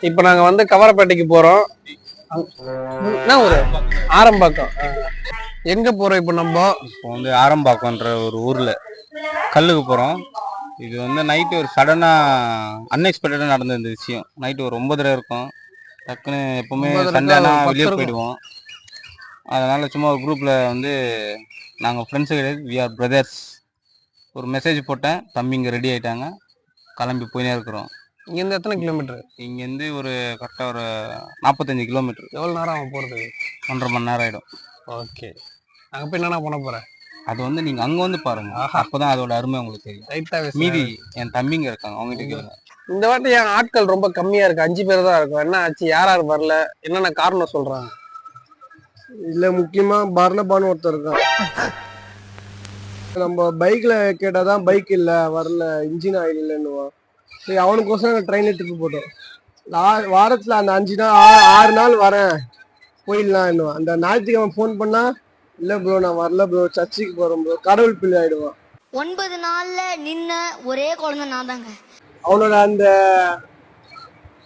இப்போ நாங்க வந்து கவரப்பேட்டைக்கு போறோம். அங்க- என்ன ஊரு? ஆரம்பாக்கம். எங்க போறோம் இப்போ நம்ம? இப்போ வந்து ஆரம்பாக்கம்ன்ற ஒரு ஊர்ல கல்லுக்கு போறோம். இது வந்து நைட்டு ஒரு சடனா அன்எக்ஸ்பெக்டடா நடந்த இந்த விஷயம். நைட்டு ஒரு ஒன்பதரை இருக்கும். டக்குன்னு எப்பவுமே சண்டேனா ஒரு வெளியே. போயிடுவோம். அதனால சும்மா ஒரு குரூப்ல வந்து நாங்கள் ஃப்ரெண்ட்ஸு கிடையாது. வி ஆர் பிரதர்ஸ் ஒரு மெசேஜ் போட்டேன். தம்பிங்க ரெடி ஆயிட்டாங்க. கிளம்பி போயினே இருக்கிறோம். இங்க இருந்து எத்தனை கிலோமீட்டர் இங்கேருந்து ஒரு கரெக்டாக ஒரு நாற்பத்தஞ்சு கிலோமீட்டர் எவ்வளவு நேரம் ஆகும் போறதுக்கு ஒன்றரை மணி நேரம் ஆயிடும். ஓகே அங்க போய் என்னண்ணா பண்ண போறேன் அது வந்து நீங்க அங்க வந்து பாருங்க. அப்பதான் அதோட அருமை உங்களுக்கு தெரியும். ரைட்டா மீதி என் தம்பிங்க இருக்காங்க அவங்க கிட்ட கேளுங்க. இந்த வாட்டி என் ஆட்கள் ரொம்ப கம்மியா இருக்கு. அஞ்சு பேர் தான் இருக்கும். என்ன ஆச்சு? யார் யார் வரல? என்னென்ன காரணம் சொல்றாங்க? இல்ல முக்கியமா பர்ணபான்னு ஒருத்தர் இருக்கான். நம்ம பைக்ல கேட்டாதான் பைக் இல்ல வரல இன்ஜின் ஆயில் இல்லைன்னுவான் சரி அவனுக்கோசரம் ட்ரெயின்ல ட்ரிப் போட்டோம். வாரத்துல அந்த அஞ்சு நாள் ஆறு நாள் வரேன். போயிடலாம் அந்த ஞாயிற்றுக்கிழமை ஃபோன் பண்ணா இல்ல ப்ரோ நான் வரல ப்ரோ சர்ச்சுக்கு போறேன் ப்ரோ கடவுள் பிள்ளை ஆயிடுவான். ஒன்பது நாள்ல நின்ன ஒரே குழந்தை நான் தாங்க. அவனோட அந்த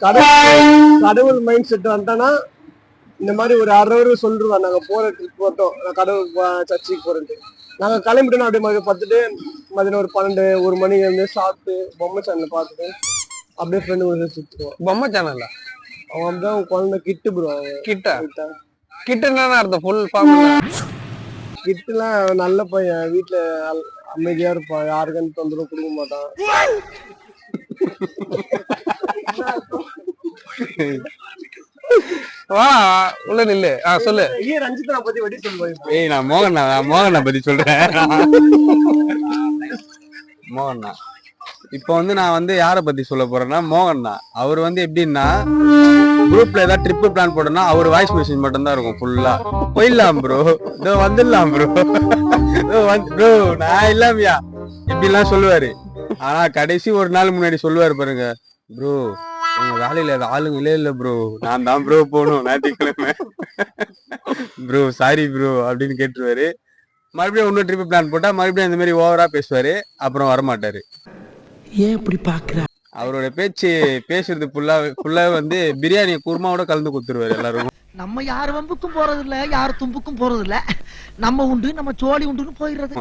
கடவுள் கடவுள் மைண்ட் செட் வந்துட்டானா இந்த மாதிரி ஒரு அரை ஹவர் சொல்லிருவான். நாங்க போற ட்ரிப் மட்டும் நான் கடவுள் சர்ச்சுக்கு போறேன்ட்டு. நாங்க கிளம்பிட்டோம் அப்படியே மதியம் பார்த்துட்டு மதியம் ஒரு பன்னெண்டு ஒரு மணிக்கு வந்து சாப்பிட்டு பொம்மை சேனல் பார்த்துட்டு அப்படியே ஃப்ரெண்டு கூட சுத்துவோம் பொம்மை சேனல்ல அவன் அப்படிதான் குழந்தை கிட்டு ப்ரோ கிட்ட? கிட்ட? என்னன்னா அர்த்தம்? ஃபுல் ஃபார்ம் கிட்டுலாம் நல்ல பையன். வீட்டுல அமைதியா இருப்பான். யாருக்கும் தொந்தரவு கொடுக்க மாட்டான். வா உள்ள நில்லு. ஆ சொல்லு. ரஞ்சிதா பத்தி ஏய் நான் மோகன் நான் மோகனை பத்தி சொல்றேன். மோகன்னா இப்போ வந்து நான் வந்து யாரை பத்தி சொல்ல போறேன்னா மோகன் தான் அவர் வந்து எப்படின்னா குரூப்ல ஏதாவது ட்ரிப்பு பிளான் போட்டோம்னா அவர் வாய்ஸ் மெசேஜ் மட்டும் தான் இருக்கும் ஃபுல்லா போயிடலாம் ப்ரோ இதோ வந்துடலாம் ப்ரோ ப்ரோ நான் இல்லாமையா? இப்படிலாம் சொல்லுவாரு. ஆனா கடைசி ஒரு நாள் முன்னாடி சொல்லுவாரு பாருங்க ப்ரோ உங்க வேலையில ஆளுங்களே இல்ல ப்ரோ நான் தான் ப்ரோ போகணும். ஞாயிற்றுக்கிழமை. ப்ரோ சாரி ப்ரோ அப்படின்னு கேட்டுருவாரு. மறுபடியும் இன்னொரு ட்ரிப் பிளான் போட்டா மறுபடியும் இந்த மாதிரி ஓவரா பேசுவாரு. அப்புறம் வரமாட்டாரு. ஏன் இப்படி பாக்குற? அவரோட பேச்சு பேசுறது ஃபுல்லா ஃபுல்லா வந்து பிரியாணி குருமாவோட கலந்து கொடுத்துருவாரு எல்லாரும். நம்ம யார் வம்புக்கும் போறது இல்ல யார் தும்புக்கும் போறது இல்ல நம்ம உண்டு நம்ம சோழி உண்டுன்னு போயிடுறது.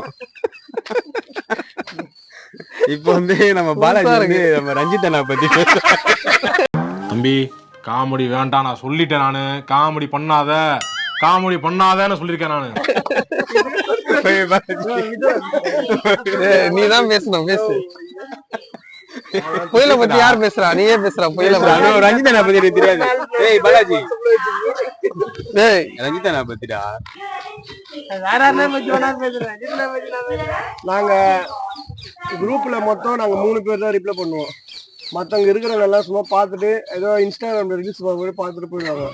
இப்போ வந்து நம்ம பாலாஜி வந்து நம்ம ரஞ்சிதனா பத்தி பேசுறோம் தம்பி காமெடி வேண்டாம் நான் சொல்லிட்டேன் நானு. காமெடி பண்ணாத. காமெடி பண்ணாதன்னு சொல்லியிருக்கேன் நானு. நீ தான் பேசணும் பேசு. புயலை பத்தி யார் பேசுறா? நீயே பேசுறா புயலை பத்தி. ரஞ்சிதனா பத்தி எனக்கு தெரியாது. ஏய் பாலாஜி. டேய் ரஞ்சிதனா பத்திடா. நாங்க குரூப்ல மொத்தம் நாங்க மூணு பேர் தான் ரிப்ளை பண்ணுவோம். மற்றவங்க இருக்கிறவங்க எல்லாம் சும்மா பார்த்துட்டு ஏதோ இன்ஸ்டாகிராம்ல ரீல்ஸ் பார்க்கும்போது பார்த்துட்டு போயிடுவாங்க.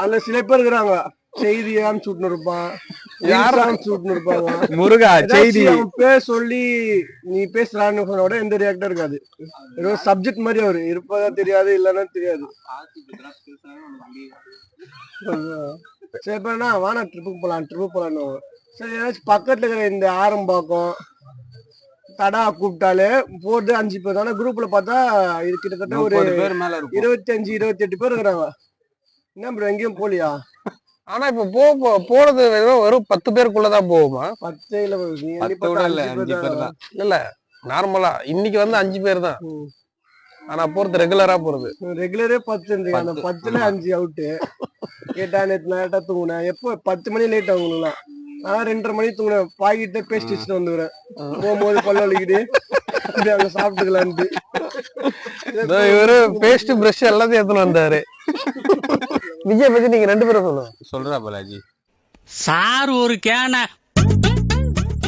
அதுல சில பேர் இருக்கிறாங்க. செய்தி அனுப்பிச்சு விட்டுன்னு இருப்பான். யாரும் முருகா செய்தி. பேர் சொல்லி நீ பேசுறான்னு சொன்ன கூட எந்த ரியாக்டா இருக்காது. ஏதோ சப்ஜெக்ட் மாதிரி அவரு. இருப்பதா தெரியாது இல்லன்னா தெரியாது. சரி பேர்னா வானா ட்ரிப்புக்கு போலாம் ட்ரிப்பு போலான்னு. சரி ஏதாச்சும் பக்கத்துல இருக்கிற இந்த ஆரம்பாக்கம் தடா கூப்பிட்டாலே போட்டு அஞ்சு பேர். ஆனா குரூப்ல பார்த்தா இது கிட்டத்தட்ட ஒரு முப்பது பேர் மேல இருக்கும். இருபத்தி அஞ்சு இருபத்தி எட்டு பேர் இருக்கிறாங்க. என்ன ப்ரோ எங்கேயும் போலியா? ஆனா இப்ப போ போ- போறது வெறும் பத்து பேருக்குள்ளதான் போகுமா? பத்தே இல்ல இல்ல இல்ல நார்மலா. இன்னைக்கு வந்து அஞ்சு பேர் தான். ஆனா போறது ரெகுலரா போறது. ரெகுலரே பத்து அந்த பத்து, பத்துல. அஞ்சு அவுட்டு கேட்டா நேத்து லேட்டா தூங்குனேன். எப்போ? பத்து மணி லேட் ஆகுங்களாம் நான் ரெண்டரை மணி தூங்குனேன். பாக்கிட்ட பேஸ்ட் வச்சுட்டு வந்துக்கிறேன் போகும்போது பல்ல வலிக்குது. அங்க சாப்பிட்டுக்கலான்ட்டு. இவரு பேஸ்ட் பிரஷ் எல்லாத்தையும் எடுத்துன்னு வந்தாரு. விஜய் பத்தி நீங்க ரெண்டு பேரும் சொல்லுங்க. சொல்றா பாலாஜி. சார் ஒரு கேன.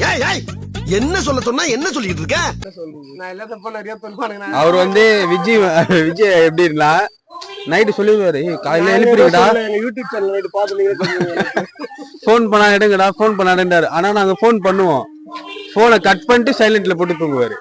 ஏய் ஏய் என்ன சொல்ல சொன்னா என்ன சொல்லிட்டு இருக்க? நான் எல்லாத்தப்ப நிறைய சொல்லுவானுங்க. நான் அவர் வந்து விஜய் விஜய் எப்படின்னா நைட்டு சொல்லிடுவாரு. "ஏய், காலையில எழுப்பிடுங்கடா. யூடியூப் சேனல் நைட்டு பாத்துனீங்க ஃபோன் பண்ணா எடுங்கடா ஃபோன் பண்ணா எடுங்கடாரு. ஆனா நாங்க ஃபோன் பண்ணுவோம். போனை கட் பண்ணிட்டு சைலண்ட்ல போட்டு தூங்குவாரு.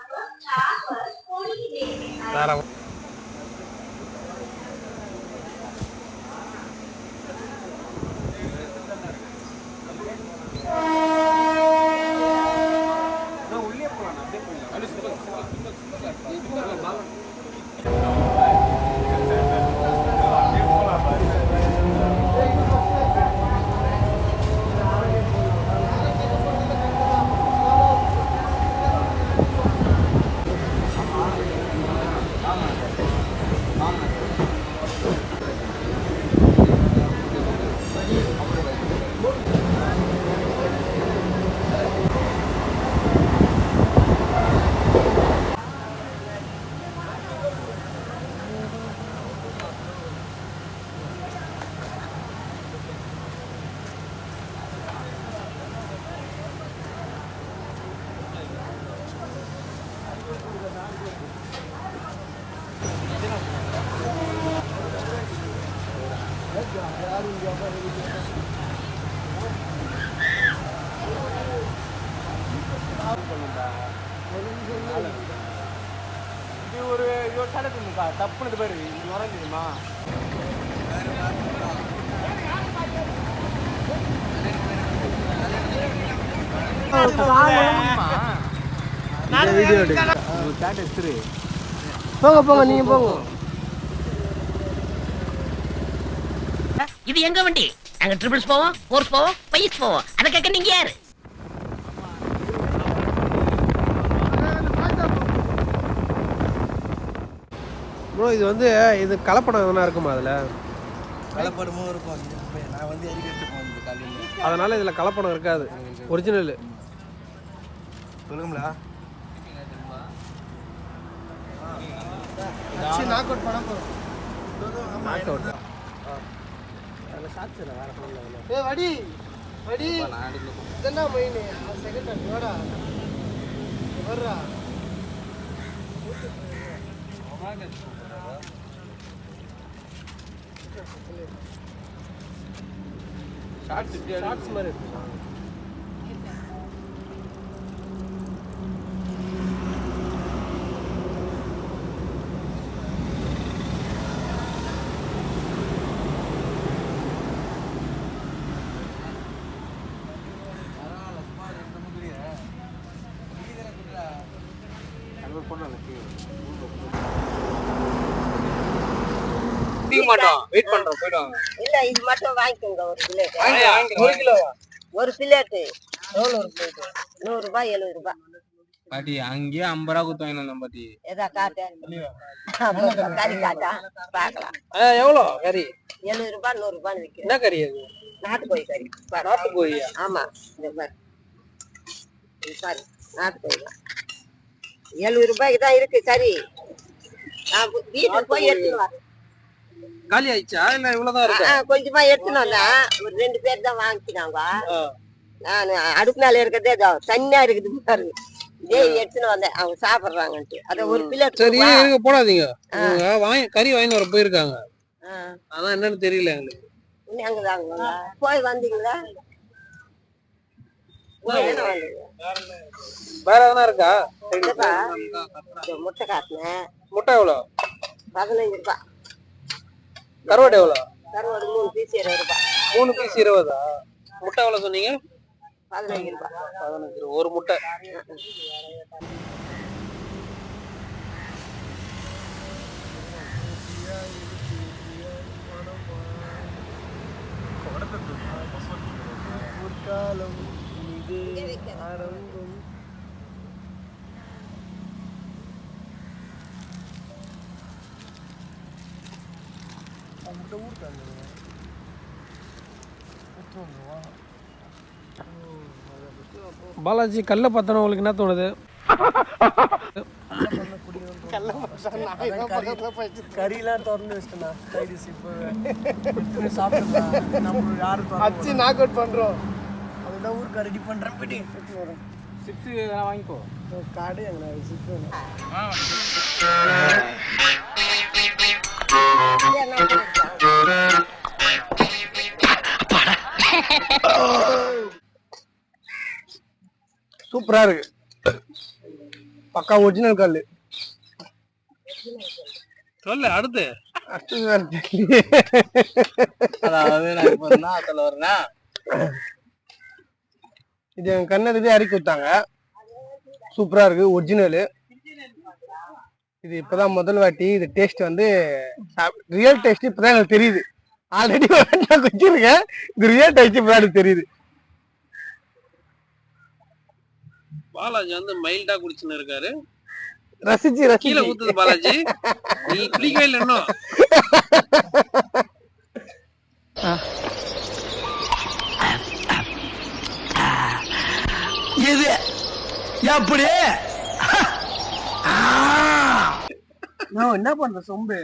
தப்புனது பேரு இது வர தெரியுமா? போங்க போங்க நீங்க போங்க. இது எங்க வண்டி? நாங்க ட்ரிபிள்ஸ் போவோம் ஃபோர்ஸ் போவோம் பைஸ் போவோம். அதை கேட்க நீங்க யாரு? ப்ரோ இது வந்து இது கலப்படம் எதனா இருக்குமா அதுல? கலப்படமும் இருக்கும் நான் வந்து போனது காலையில்? அதனால இதுல கலப்படம் இருக்காது. ஒரிஜினல் சொல்லுங்களா? நாக் அவுட் பண்ண போறோம் நாக் அவுட் ஏ வடி வடி. இதென்ன மெயின் செகண்ட் டைம் வாடா. வர்றா ஷார்ட்ஸ் மாதிரி இருக்குமா மாட்டோம் வெயிட் பண்றோம் போயிடுவாங்க. இல்ல இது மட்டும் வாங்கிக்கோங்க ஒரு பிளேட் ஒரு கிலோ. ஒரு பிளேட்டு எவ்வளவு ஒரு பிளேட் நூறு ரூபாய் எழுபது ரூபாய். பாட்டி அங்கேயே ஐம்பது ரூபா வாங்கிட்டு வந்தேன் பாட்டி. எதா காட்டு? கறி காட்டா? பார்க்கலாம். எவ்வளோ கறி? எழுபது ரூபாய் நூறு ரூபான்னு விற்கும் என்ன கறி அது? நாட்டுக்கோழி கறி. பாரு. நாட்டு கோழியா ஆமா இந்த இது பாரு. நாட்டுக்கோழி தான். எழுபது ரூபாய்க்கு தான் இருக்கு கறி. நான் வீட்டுக்கு போய் எடுத்துன்னு வரேன். காலி ஆயிடுச்சா? இல்ல இவ்வளவுதான் இருக்கா கொஞ்சமா எடுத்துன்னு வந்தேன் ஒரு ரெண்டு பேர் தான் வாங்கிக்கினாங்க. நான் அடுப்பு மேல இருக்கிறதே தனியா இருக்குது பாரு இதே எடுத்துன்னு வந்தேன். அவங்க சாப்பிடுறாங்கன்ட்டு. அத ஒரு பிளேட் சரி இருங்க போடாதீங்க. வாங்கி கறி வாங்கி வர போயிருக்காங்க. அதான் என்னன்னு தெரியல எங்களுக்கு. அங்க தாங்க போய் வந்தீங்களா? வேற எதனா இருக்கா? முட்டை காட்டினேன். முட்டை எவ்வளோ? பதினஞ்சு ரூபாய் கருவாடு எவ்வளோ? கருவாடு மூணு பீஸ் இருபது ரூபாய் மூணு பீஸ் இருபதா? முட்டை எவ்வளோ சொன்னீங்க? பதினஞ்சு ரூபாய் பதினஞ்சு ரூபா. ஒரு முட்டை. முற்காலம் இது ஆரம்பம் அவங்ககிட்ட ஊருக்காங்க பாலாஜி கல்ல பார்த்தா உங்களுக்கு என்ன தோணுது கறிலாம் திறந்து வச்சிட்டேண்ணா கைடிஸ் இப்போ சாப்பிட்டு நம்ம யாரும் அச்சு நாக் அவுட் பண்ணுறோம் அதுதான் ஊருக்கு ரெடி பண்ணுறேன் போயிட்டு சிப்ஸ் வாங்கிக்கோ காடு எங்கண்ணா சிப்ஸ் வேணும் சூப்பரா இருக்கு. பக்கா ஒரிஜினல் கல். சொல்லு அடுத்து. அடுத்தது வேற. அதாவது நான் இப்போ என்ன சொல்ல வரேன்னா இது என் கண்ணதுக்கு இறக்கி கொடுத்தாங்க சூப்பரா இருக்கு ஒரிஜினல் இது இப்பதான் முதல் வாட்டி இது டேஸ்ட் வந்து ரியல் டேஸ்ட் இப்பதான் எனக்கு தெரியுது. ஆல்ரெடி குச்சிருக்கேன் இது ரியல் டேஸ்ட் இப்பதான் எனக்கு தெரியுது. பாலாஜி வந்து மைல்டா குடிச்சுன்னு இருக்காரு. ரசிச்சு கீழே ஊத்துது பாலாஜி. நீ குடிக்கவே இல்லை இன்னும். இது எப்படி? நான் என்ன பண்ற சொம்பு.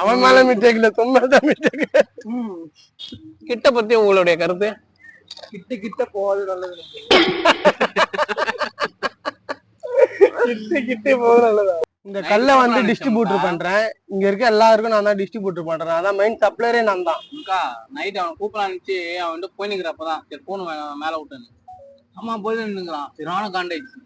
அவன் மேல மிஸ்டேக் இல்ல சொம்பு தான் மிஸ்டேக் கிட்ட பத்தி உங்களுடைய கருத்து? கிட்ட கிட்ட போகாது நல்லது கிட்ட கிட்ட போக நல்லதா இந்த கல்லை வந்து டிஸ்ட்ரிபியூட்டர் பண்றேன் இங்க இருக்க எல்லாருக்கும் நான் தான் டிஸ்ட்ரிபியூட்டர் பண்றேன் அதான் மெயின் சப்ளையரே நான் தான் நைட் அவன் கூப்பிடலாம் நினைச்சு அவன் வந்து போய் நிக்கிறப்பதான் சரி போன் மேல விட்டுன்னு அம்மா போய் நின்னுக்கிறான் சரி நானும் காண்டாயிடுச்சு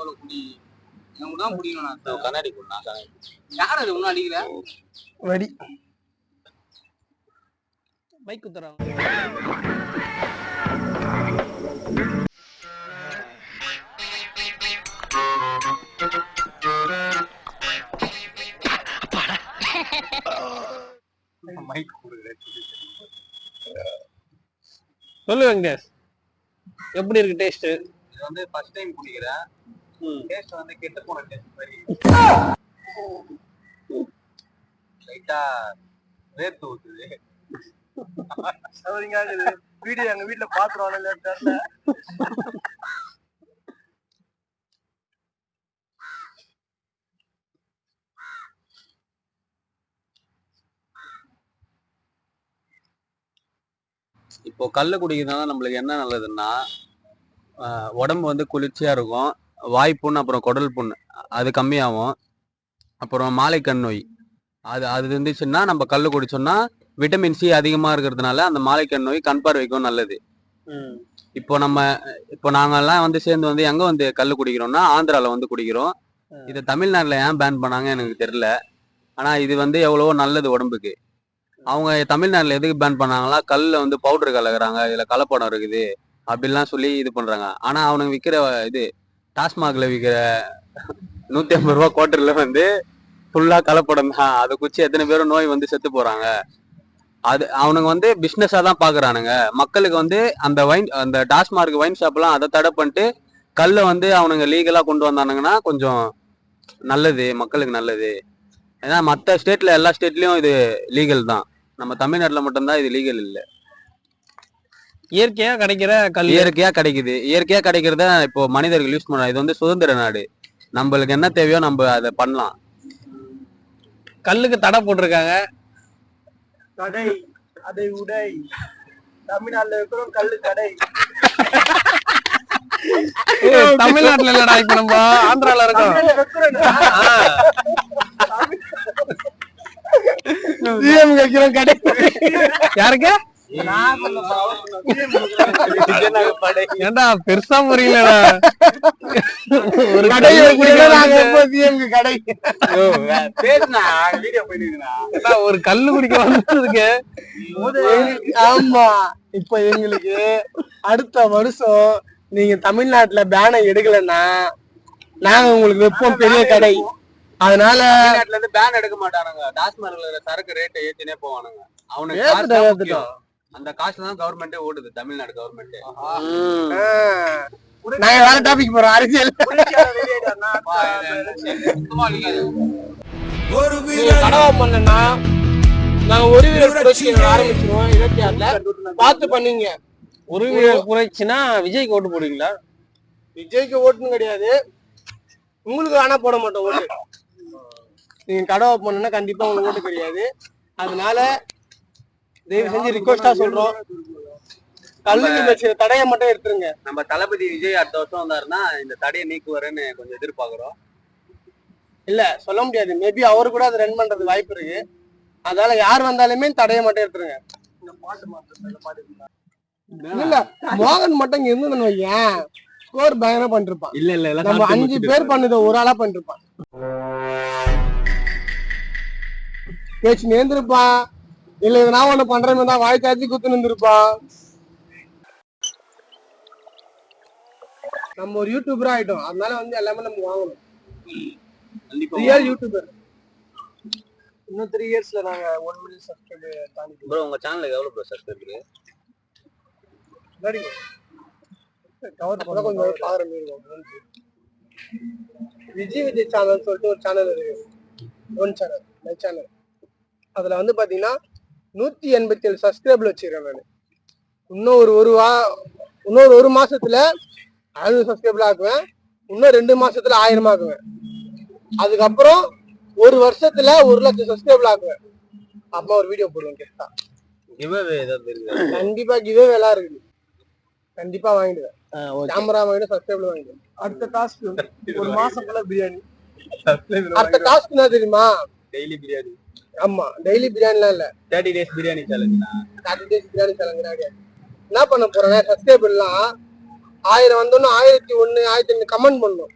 அவ்வளவு குடி எனக்கு தான் பிடிக்கணும் நான் கண்ணாடி போடா கண்ணாடி. யார் அது ஒன்னும் அடிக்கிற? வடி. பைக் குத்துறாங்க. சொல்லு வெங்கடேஷ். எப்படி இருக்கு டேஸ்ட் இது வந்து ஃபர்ஸ்ட் டைம் குடிக்கிறேன். டேஸ்ட் வந்து கெட்டு போன டேஸ்ட் மாதிரி. லைட்டா வேர்த்து ஊத்துது. வீடியோ எங்க வீட்டுல பாத்துருவாங்க தெரியல. இப்போ கல்லு குடிக்கிறதுனால நம்மளுக்கு என்ன நல்லதுன்னா உடம்பு வந்து குளிர்ச்சியா இருக்கும். வாய் புண் அப்புறம் குடல் புண் அது கம்மியாகும். அப்புறம் மாலைக்கண் நோய். அது அது இருந்துச்சுன்னா நம்ம கல்லு குடிச்சோம்னா விட்டமின் சி அதிகமா இருக்கிறதுனால அந்த மாலைக்கண் நோய் கண் பார்வைக்கும் நல்லது. இப்போ நம்ம இப்போ நாங்கெல்லாம் வந்து சேர்ந்து வந்து எங்க வந்து கல்லு குடிக்கிறோம்னா ஆந்திரால வந்து குடிக்கிறோம். இது தமிழ்நாட்டுல ஏன் பேன் பண்ணாங்க எனக்கு தெரியல. ஆனா இது வந்து எவ்வளவோ நல்லது உடம்புக்கு. அவங்க தமிழ்நாட்டுல எதுக்கு பேன் பண்ணாங்களா கல்ல வந்து பவுடர் கலக்குறாங்க. இதுல கலப்படம் இருக்குது. அப்படிலாம் சொல்லி இது பண்றாங்க. ஆனா அவனுங்க விக்கிற இது டாஸ்மாகில் விற்கிற நூற்றி ஐம்பது ரூபா குவார்டர்ல வந்து ஃபுல்லாக கலப்படம் தான். அதை குச்சி எத்தனை பேரும் நோய் வந்து செத்து போகிறாங்க அது அவனுங்க வந்து பிஸ்னஸாக தான் பார்க்குறானுங்க மக்களுக்கு வந்து அந்த வைன் அந்த டாஸ்மார்க் வைன் ஷாப்லாம் அதை தடை பண்ணிட்டு கல்லை வந்து அவனுங்க லீகலாக கொண்டு வந்தானுங்கன்னா கொஞ்சம் நல்லது மக்களுக்கு நல்லது. ஏன்னா மற்ற ஸ்டேட்டில் எல்லா ஸ்டேட்லேயும் இது லீகல் தான். நம்ம தமிழ்நாட்டில் மட்டும்தான் இது லீகல் இல்லை. இயற்கையா கிடைக்கிற கல் இயற்கையா கிடைக்குது இயற்கையா கிடைக்கிறத இப்போ மனிதர்கள் யூஸ் பண்றாங்க இது வந்து சுதந்திர நாடு நம்மளுக்கு என்ன தேவையோ நம்ம அதை பண்ணலாம் கல்லுக்கு தடை போட்டிருக்காங்க கடை அதை உடை தமிழ்நாட்டுல இருக்கிறோம் கல்லு ஏய், தமிழ்நாட்டுல இல்லடா இப்ப நம்ம ஆந்திரால இருக்கோம் சிஎம் வைக்கிறோம் கடை யாருக்கு ஏன்டா பெருசா புரியலடா. ஒரு கடை கல்லு வைக்கிறோம் நாங்க குடிக்க எப்போ சிஎம்க்கு கடை. ஒரு கல்லு குடிக்க வந்ததுக்கு ஆமா இப்ப எங்களுக்கு அடுத்த வருஷம் நீங்க தமிழ்நாட்டுல பேனை எடுக்கலன்னா நாங்க உங்களுக்கு வைப்போம் பெரிய கடை. அதனால தமிழ்நாட்டுல இருந்து பேன் எடுக்க மாட்டானுங்க. டாஸ்மார்க்ல சரக்கு ரேட்டை ஏத்தினே போவானுங்க. அவனுக்கு அந்த காசுல தான் கவர்மெண்டே ஓடுது தமிழ்நாடு கவர்மெண்ட் நாங்க வேற டாபிக் போறோம் அரசியல். நீங்க கடவை பண்ணனா நாங்க ஒரு வீரர் புரட்சி ஆரம்பிச்சிருவோம் இருபத்தி ஆறுல. பார்த்து பண்ணீங்க. ஒரு வீரர் குறைச்சுன்னா விஜய்க்கு ஓட்டு போடுவீங்களா? விஜய்க்கு ஓட்டுன்னு கிடையாது. உங்களுக்கு ஆனா போட மாட்டோம் ஓட்டு. நீங்க கடவை பண்ணனா கண்டிப்பா உங்களுக்கு ஓட்டு கிடையாது. அதனால தயவு செஞ்சு ரிக்வஸ்டா சொல்றோம். கல்லுக்கு வச்ச தடையை மட்டும் எடுத்துருங்க. நம்ம தளபதி விஜய் அடுத்த வருஷம் வந்தாருன்னா இந்த தடையை நீக்குவாருன்னு கொஞ்சம் எதிர்பார்க்கிறோம். இல்ல சொல்ல முடியாது. மேபி அவரு கூட அதை ரன் பண்றது வாய்ப்பு இருக்கு. அதனால யார் வந்தாலுமே தடையை மட்டும் எடுத்துருங்க. இல்ல மோகன் மட்டும் இங்க இருந்து வையேன். ஸ்கோர் பயங்கரமா பண்ணிருப்பான். இல்ல இல்ல நம்ம அஞ்சு பேர் பண்ணது ஒரு ஆளா பண்ணிருப்பான். பேச்சு நேர்ந்திருப்பான் இல்ல இது நான் ஒண்ணு பண்றேன்னு தான் வாய் காய்ச்சி குத்து நின்றுருப்பான் நம்ம ஒரு யூடியூபரா ஆயிட்டோம். அதனால வந்து எல்லாமே நம்ம வாங்கணும். ரியல் யூடியூபர் இன்னும் த்ரீ இயர்ஸ்ல நாங்க ஒன் மில்லியன் சப்ஸ்கிரைபர் தாண்டி ப்ரோ உங்க சேனலுக்கு எவ்வளவு ப்ரோ சப்ஸ்கிரைப் இருக்கு கவர் பண்ண கொஞ்சம் பாக்குறேன் விஜய் விஜய் சேனல் சொல்லிட்டு ஒரு சேனல் இருக்கு. ஒன் சேனல் மை சேனல் அதுல வந்து பாத்தீங்கன்னா நூத்தி எண்பத்தி ஏழு சப்ஸ்கிரைபர் வச்சிருக்கேன் நான். இன்னும் ஒரு ஒரு வா இன்னொரு ஒரு மாசத்துல ஐநூறு சப்ஸ்கிரைபர் ஆக்குவேன். இன்னும் ரெண்டு மாசத்துல ஆயிரம் ஆக்குவேன். அதுக்கப்புறம் ஒரு வருஷத்துல ஒரு லட்சம் சப்ஸ்கிரைபர் ஆக்குவேன். அப்புறமா ஒரு வீடியோ போடுவேன் இருக்கு கண்டிப்பா கிவே வேலை இருக்குது. கண்டிப்பா வாங்கிடுவேன். கேமரா வாங்கிட்டு சப்ஸ்கிரைபர் வாங்கிடுவேன். அடுத்த டாஸ்க் ஒரு மாசம் பிரியாணி. அடுத்த டாஸ்க் என்ன தெரியுமா? டெய்லி பிரியாணி ஆமா டெய்லி பிரியாணிலாம் இல்ல. Thirty days biryani challenge thirty days biryani challenge கிடையாது. என்ன பண்ண போறேன் சப்ஸ்கிரைபர்லாம் ஆயிரம் வந்தோன்னு ஆயிரத்தி ஒண்ணு ஆயிரத்தி ரெண்டு கமெண்ட் பண்ணணும்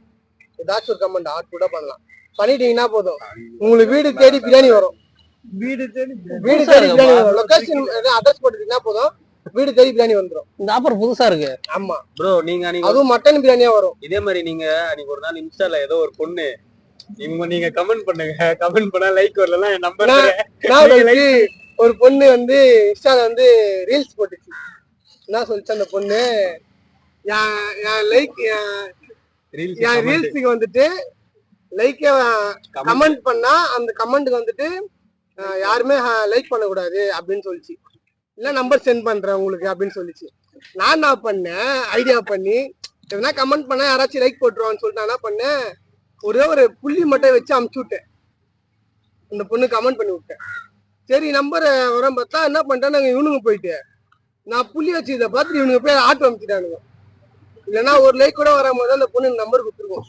ஏதாச்சும் ஒரு கமெண்ட் ஆட் கூட பண்ணலாம். பண்ணிட்டீங்கன்னா போதும். உங்களுக்கு வீடு தேடி பிரியாணி வரும். வீடு தேடி வீடு தேடி பிரியாணி வரும். லொகேஷன் அட்ரஸ் போட்டுட்டீங்கன்னா போதும். வீடு தேடி பிரியாணி வந்துரும். இந்த ஆஃபர் புதுசா இருக்கு. ஆமா. ப்ரோ நீங்க அன்னைக்கு அதுவும் மட்டன் பிரியாணியா வரும். இதே மாதிரி நீங்க அன்னைக்கு ஒரு நாள் இன்ஸ்டால ஏதோ ஒரு பொண்ணு இவங்க நீங்க கமெண்ட் பண்ணுங்க. கமெண்ட் பண்ணா லைக் வரலன்னா என் நம்பர் நான் வந்து ஒரு பொண்ணு வந்து இன்ஸ்டால வந்து ரீல்ஸ் போட்டுச்சு. என்ன சொல்லிச்சு அந்த பொண்ணு என் லைக் என் ரீல்ஸுக்கு வந்துட்டு லைக்கே கமெண்ட் பண்ணா அந்த கமெண்ட்டுக்கு வந்துட்டு யாருமே லைக் பண்ணக்கூடாது அப்படின்னு சொல்லிச்சு. இல்ல நம்பர் சென்ட் பண்றேன் உங்களுக்கு அப்படின்னு சொல்லிச்சு. நான் என்ன பண்ணேன் ஐடியா பண்ணி எதனா கமெண்ட் பண்ணா யாராச்சும் லைக் போட்டுருவான்னு சொல்லிட்டு நான் என்ன பண்ணேன் ஒரே ஒரு புள்ளி மட்டும் வச்சு அமுச்சு விட்டேன். அந்த பொண்ணு கமெண்ட் பண்ணி விட்டேன். சரி நம்பர் வரேன் பார்த்தா என்ன பண்ணிட்டேன் இவனுங்க போயிட்டு. நான் புள்ளி வச்சு இதை பார்த்துட்டு இவனுங்க போய் ஆட்டோ அமைச்சிட்டானுங்க. இல்லைன்னா ஒரு லைக் கூட வரும்போது அந்த பொண்ணு நம்பர் கொடுத்துருவோம்.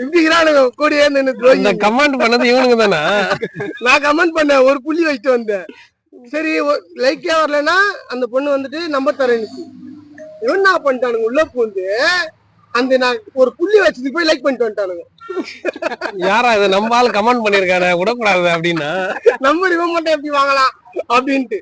இப்படிங்கிறானுங்க கூடயே நின்று கமெண்ட் பண்ணது இவனுங்க தானே? நான் கமெண்ட் பண்ணேன் ஒரு புள்ளி வச்சுட்டு வந்தேன். சரி லைக்கே வரலன்னா அந்த பொண்ணு வந்துட்டு நம்பர் தரேன்னுச்சு இவன் என்ன பண்ணிட்டானுங்க? உள்ள பூந்து அந்த நான் ஒரு புள்ளி வச்சதுக்கு போய் லைக் பண்ணிட்டு வந்துட்டானுங்க. யாரா இது நம்ம ஆள் கமெண்ட் பண்ணிருக்காரு விடக்கூடாது அப்படின்னா. நம்பர் இவன் மட்டும் எப்படி வாங்கலாம்? அப்படின்ட்டு.